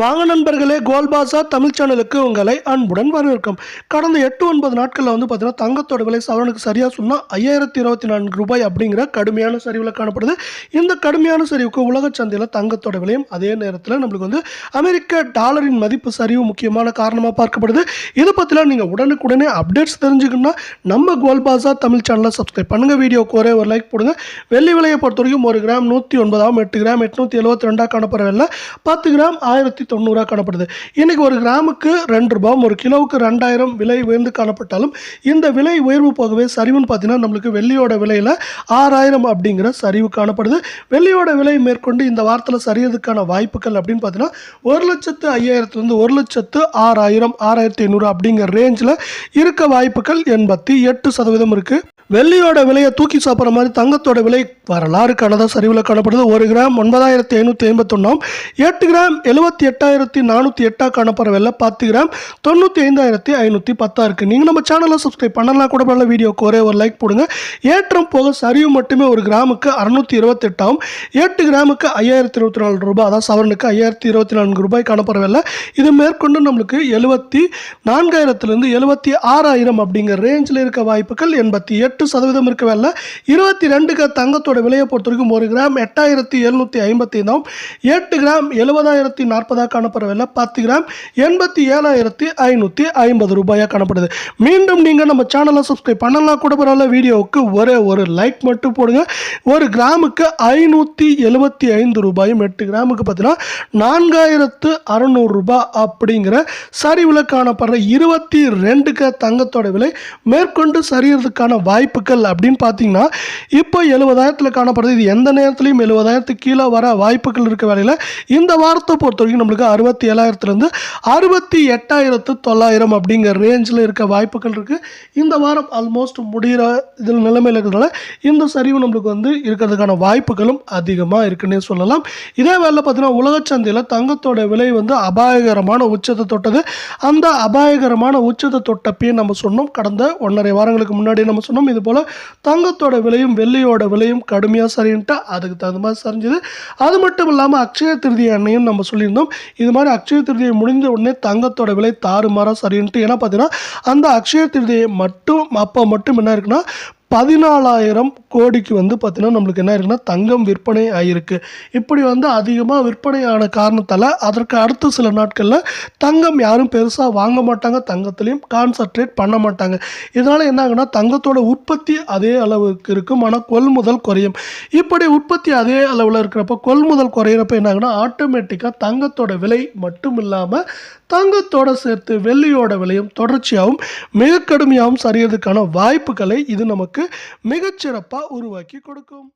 வாங்க நண்பர்களே கோல்பாசா தமிழ் சேனலுக்கு உங்களை அன்புடன் வரவேற்கும். கடந்த எட்டு ஒன்பது நாட்களில் வந்து பார்த்தீங்கன்னா தங்கத்தோட விலை சவரனுக்கு சரியாக சொன்னால் ஐயாயிரத்தி இருபத்தி நான்கு ரூபாய் அப்படிங்கிற கடுமையான சரிவில் காணப்படுது. இந்த கடுமையான சரிவுக்கு உலக சந்தையில் தங்கத்தோட விலையும் அதே நேரத்தில் நம்மளுக்கு வந்து அமெரிக்க டாலரின் மதிப்பு சரிவு முக்கியமான காரணமாக பார்க்கப்படுது. இதை பற்றிலாம் நீங்கள் உடனுக்குடனே அப்டேட்ஸ் தெரிஞ்சுக்கணும்னா நம்ம கோல்பாசா தமிழ் சேனலை சப்ஸ்கிரைப் பண்ணுங்கள் வீடியோக்கு ஒரே ஒரு லைக் போடுங்க. வெள்ளி விலையை பொறுத்த வரைக்கும் ஒரு கிராம் நூற்றி ஒன்பதாம் எட்டு கிராம் எட்நூற்றி எழுபத்தி ரெண்டாக காணப்படுற பத்து கிராம் ஆயிரத்தி தொண்ணூறாக காணப்படுது. இன்னைக்கு ஒரு கிராமுக்கு ரெண்டு ரூபாயும் ஒரு கிலோவுக்கு ரெண்டாயிரம் விலை உயர்ந்து காணப்பட்டாலும் இந்த விலை உயர்வு போகவே சரிவுன்னு பார்த்தீங்கன்னா நம்மளுக்கு வெள்ளியோட விலையில் ஆறாயிரம் அப்படிங்கிற சரிவு காணப்படுது. வெள்ளியோட விலை மேற்கொண்டு இந்த வாரத்தில் சரியதுக்கான வாய்ப்புகள் அப்படின்னு பார்த்தீங்கன்னா ஒரு லட்சத்து ஐயாயிரத்துலேருந்து ஒரு லட்சத்து ஆறாயிரம் ஆறாயிரத்தி ஐநூறு அப்படிங்கிற ரேஞ்சில் இருக்க வாய்ப்புகள் எண்பத்தி எட்டு சதவீதம் இருக்குது வெள்ளியோட விலையை தூக்கி சாப்பிட்ற மாதிரி தங்கத்தோட விலை வரலாறு கனதா சரிவில் காணப்படுது. ஒரு கிராம் ஒன்பதாயிரத்தி ஐநூற்றி ஐம்பத்தொன்னாம் எட்டு கிராம் எழுபத்தி எட்டாயிரத்தி நானூற்றி எட்டாக காணப்படுற வெலை பத்து கிராம் தொண்ணூற்றி ஐந்தாயிரத்தி ஐநூற்றி பத்தாக இருக்குது நீங்கள் நம்ம சேனலை சப்ஸ்கிரைப் பண்ணலாம் கூட பண்ணல வீடியோக்கு ஒரே ஒரு லைக் போடுங்க. ஏற்றம் போக சரிவு மட்டுமே ஒரு கிராமுக்கு அறுநூற்றி இருபத்தெட்டாம் எட்டு கிராமுக்கு ஐயாயிரத்தி இருபத்தி நாலு ரூபாய் அதாவது சவரனுக்கு ஐயாயிரத்தி இருபத்தி நான்கு ரூபாய் காணப்படுற விலை இது மேற்கொண்டு நம்மளுக்கு எழுபத்தி நான்காயிரத்துலேருந்து எழுபத்தி ஆறாயிரம் அப்படிங்கிற ரேஞ்சில் இருக்க வாய்ப்புகள் எண்பத்தி எட்டு சதவீதம் இருக்க வேலை இருபத்தி ரெண்டுக்கு தங்கத்தோட விலையை பொறுத்த வரைக்கும் ஒரு கிராம் எட்டாயிரத்தி எழுநூற்றி ஐம்பத்தைந்தாம் எட்டு கிராம் எழுபதாயிரத்தி நாற்பதாக காணப்படுற விலை பத்து கிராம் எண்பத்தி ஏழாயிரத்தி ஐநூற்றி ஐம்பது ரூபாயாக காணப்படுது. மீண்டும் நீங்கள் நம்ம சேனலை சப்ஸ்கிரைப் பண்ணலாம் கூட பரவாயில்ல. வீடியோவுக்கு ஒரே ஒரு லைக் மட்டும் போடுங்க. ஒரு கிராமுக்கு ஐநூற்றி எழுபத்தி ஐந்து ரூபாயும் எட்டு கிராமுக்கு பார்த்தீங்கன்னா நான்காயிரத்து அறநூறு ரூபாய் அப்படிங்கிற சரிவில் காணப்படுற இருபத்தி ரெண்டுக்கு தங்கத்தோட விலை மேற்கொண்டு சரியறதுக்கான வாய்ப்புகள் அப்படின்னு பார்த்தீங்கன்னா இப்போ எழுபதாயிரத்தில் காணப்படுது. இது எந்த நேரத்துலையும் எழுபதாயிரத்துக்கு கீழே வர வாய்ப்புகள் இருக்க வேலையில் இந்த வாரத்தை பொறுத்த வரைக்கும் நம்மளுக்கு அறுபத்தி ஏழாயிரத்துலேருந்து அறுபத்தி எட்டாயிரத்து தொள்ளாயிரம் அப்படிங்கிற ரேஞ்சில் இருக்க வாய்ப்புகள் இருக்குது இந்த வாரம் ஆல்மோஸ்ட் முடிகிற இதில் நிலைமையில் இருக்கிறதுனால இந்த சரிவு நம்மளுக்கு வந்து இருக்கிறதுக்கான வாய்ப்புகளும் அதிகமாக இருக்குன்னே சொல்லலாம். இதே வேலை பார்த்தீங்கன்னா உலக சந்தையில் தங்கத்தோட விலை வந்து அபாயகரமான உச்சத்தை தொட்டது. அந்த அபாயகரமான உச்சத்தை தொட்டப்பே நம்ம சொன்னோம். கடந்த ஒன்றரை வாரங்களுக்கு முன்னாடி நம்ம சொன்னோம். இது போல் தங்கத்தோட விலையும் வெள்ளியோட விலையும் கடுமையாக சரின்ட்டு அதுக்கு தகுந்த மாதிரி சரிஞ்சுது. அது மட்டும் இல்லாமல் அக்ஷய திருதி அன்னையும் நம்ம சொல்லியிருந்தோம். இது மாதிரி அக்ஷய திருதியை முடிஞ்ச உடனே தங்கத்தோட விலை தாறுமாறாக சரின்ட்டு ஏன்னா பார்த்தீங்கன்னா அந்த அக்ஷய திருதியை மட்டும் அப்போ மட்டும் என்ன இருக்குன்னா பதினாலாயிரம் கோடிக்கு வந்து பார்த்தீங்கன்னா நம்மளுக்கு என்ன இருக்குன்னா தங்கம் விற்பனை ஆகிருக்கு இப்படி வந்து அதிகமாக விற்பனை ஆன காரணத்தால் அதற்கு அடுத்த சில நாட்களில் தங்கம் யாரும் பெருசாக வாங்க மாட்டாங்க தங்கத்துலேயும் கான்சன்ட்ரேட் பண்ண மாட்டாங்க. இதனால் என்ன ஆகுனா தங்கத்தோட உற்பத்தி அதே அளவுக்கு இருக்கும் ஆனால் கொள்முதல் குறையும். இப்படி உற்பத்தி அதே அளவில் இருக்கிறப்ப கொள்முதல் குறையிறப்ப என்ன ஆகுனா ஆட்டோமேட்டிக்காக தங்கத்தோட விலை மட்டும் இல்லாமல் தங்கத்தோட சேர்த்து வெள்ளியோட விலையும் தொடர்ச்சியாகவும் மிக கடுமையாகவும் சரியறதுக்கான வாய்ப்புகளை இது நமக்கு மிகச்சிறப்பாக உருவாக்கி கொடுக்கும்.